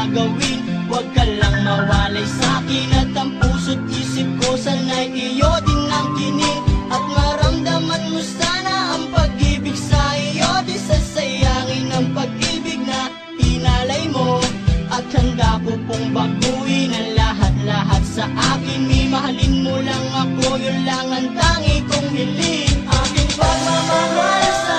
gagawin? Huwag ka lang mawalay sa'kin At ang puso't isip ko sanay iyo din ang kinig At maramdaman mo sana ang pag-ibig sa iyo Di sasayangin ang pag-ibig na inalay mo. At handa ko pong baguhin ang lahat-lahat sa akin. Imahalin mo lang ako, yun lang ang tangi kong hiling. Aking pagmamahal sa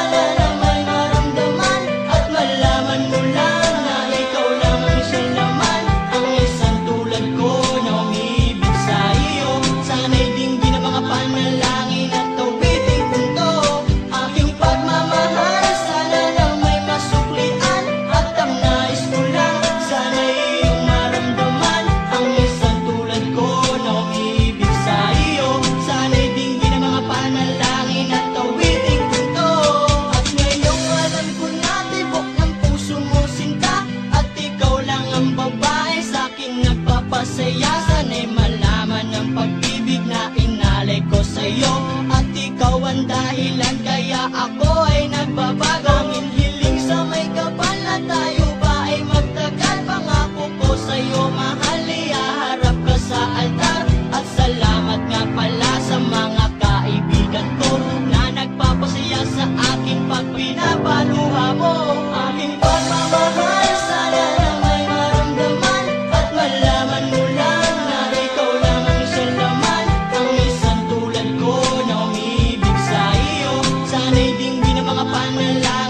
masayasan ay malaman ang pag-ibig na inalay ko sa'yo. At ikaw ang dahilan kaya ako time will I